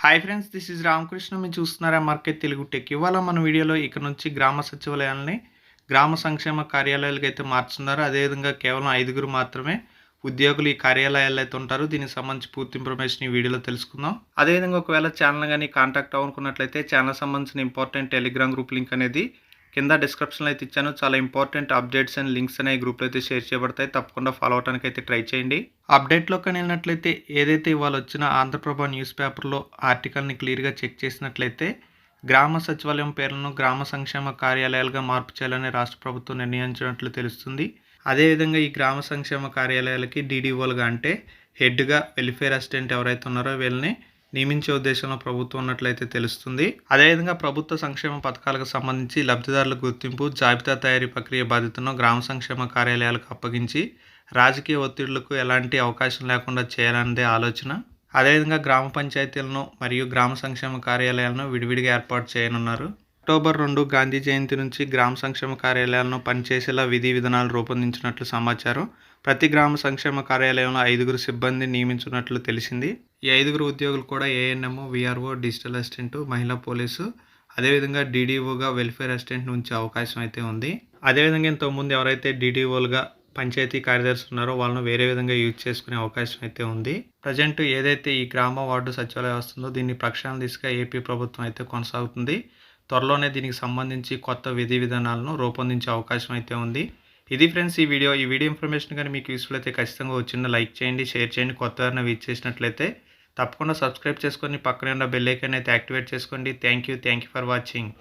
Hi friends this is Ramakrishna మీరు చూస్తున్నారా market Telugu tech ఇవాళ మన వీడియోలో ఇక్కడ నుంచి గ్రామ సచివాలయాలని గ్రామ సంక్షేమ కార్యాలయాలకు అయితే మార్చున్నారు అదేవిధంగా కేవలం ఐదుగురు మాత్రమే ఉద్యోగులు ఈ కార్యాలయాల్లో అయితే ఉంటారు. దీనికి సంబంధించి పూర్తి ఇన్ఫర్మేషన్ ఈ వీడియోలో తెలుసుకుందాం. అదేవిధంగా ఒకవేళ ఛానల్ కానీ కాంటాక్ట్ అవ్వనుకున్నట్లయితే ఛానల్ సంబంధించిన ఇంపార్టెంట్ టెలిగ్రామ్ గ్రూప్ లింక్ అనేది కింద డిస్క్రిప్షన్లో అయితే ఇచ్చాను. చాలా ఇంపార్టెంట్ అప్డేట్స్ అండ్ లింక్స్ అనే గ్రూప్లో అయితే షేర్ చేయబడతాయి. తప్పకుండా ఫాలో అవడానికి అయితే ట్రై చేయండి. అప్డేట్లో వెళ్ళినట్లయితే ఏదైతే ఇవాళ వచ్చిన ఆంధ్రప్రభ న్యూస్ పేపర్లో ఆర్టికల్ని క్లియర్గా చెక్ చేసినట్లయితే గ్రామ సచివాలయం పేర్లను గ్రామ సంక్షేమ కార్యాలయాలుగా మార్పు చేయాలని రాష్ట్ర ప్రభుత్వం నిర్ణయించినట్లు తెలుస్తుంది. అదేవిధంగా ఈ గ్రామ సంక్షేమ కార్యాలయాలకి డీడీఓలుగా అంటే హెడ్గా వెల్ఫేర్ అసిస్టెంట్ ఎవరైతే ఉన్నారో వీళ్ళని నియమించే ఉద్దేశంలో ప్రభుత్వం ఉన్నట్లయితే తెలుస్తుంది. అదేవిధంగా ప్రభుత్వ సంక్షేమ పథకాలకు సంబంధించి లబ్ధిదారుల గుర్తింపు జాబితా తయారీ ప్రక్రియ బాధ్యతను గ్రామ సంక్షేమ కార్యాలయాలకు అప్పగించి రాజకీయ ఒత్తిడులకు ఎలాంటి అవకాశం లేకుండా చేయాలన్నదే ఆలోచన. అదేవిధంగా గ్రామ పంచాయతీలను మరియు గ్రామ సంక్షేమ కార్యాలయాలను విడివిడిగా ఏర్పాటు చేయనున్నారు. అక్టోబర్ రెండు గాంధీ జయంతి నుంచి గ్రామ సంక్షేమ కార్యాలయాలను పనిచేసేలా విధి విధానాలు రూపొందించినట్లు సమాచారం. ప్రతి గ్రామ సంక్షేమ కార్యాలయంలో ఐదుగురు సిబ్బంది నియమించినట్లు తెలిసింది. ఈ ఐదుగురు ఉద్యోగులు కూడా ఏఎన్ఎం విఆర్ఓ డిజిటల్ అసిస్టెంట్ మహిళా పోలీసు అదేవిధంగా డీడీఓగా వెల్ఫేర్ అసిస్టెంట్ ఉంచే అవకాశం అయితే ఉంది. అదేవిధంగా ఇంతకుముందు ఎవరైతే డీడీఓలుగా పంచాయతీ కార్యదర్శి ఉన్నారో వాళ్ళను వేరే విధంగా యూజ్ చేసుకునే అవకాశం అయితే ఉంది. ప్రజెంట్ ఏదైతే ఈ గ్రామ వార్డు సచివాలయం వస్తుందో దీన్ని ప్రక్షాళన దిశగా ఏపీ ప్రభుత్వం అయితే కొనసాగుతుంది. త్వరలోనే దీనికి సంబంధించి కొత్త విధి విధానాలను రూపొందించే అవకాశం అయితే ఉంది. ఇది ఫ్రెండ్స్ ఈ వీడియో. ఈ వీడియో ఇన్ఫర్మేషన్ కానీ మీకు యూస్ఫుల్ అయితే ఖచ్చితంగా వచ్చిందో లైక్ చేయండి షేర్ చేయండి కొత్త వారిని వీచ్ చేసినట్లయితే తప్పకుండా సబ్స్క్రైబ్ చేసుకొని పక్కనే ఉన్న బెల్ ఐకాన్ అయితే యాక్టివేట్ చేసుకోండి. Thank you thank you for watching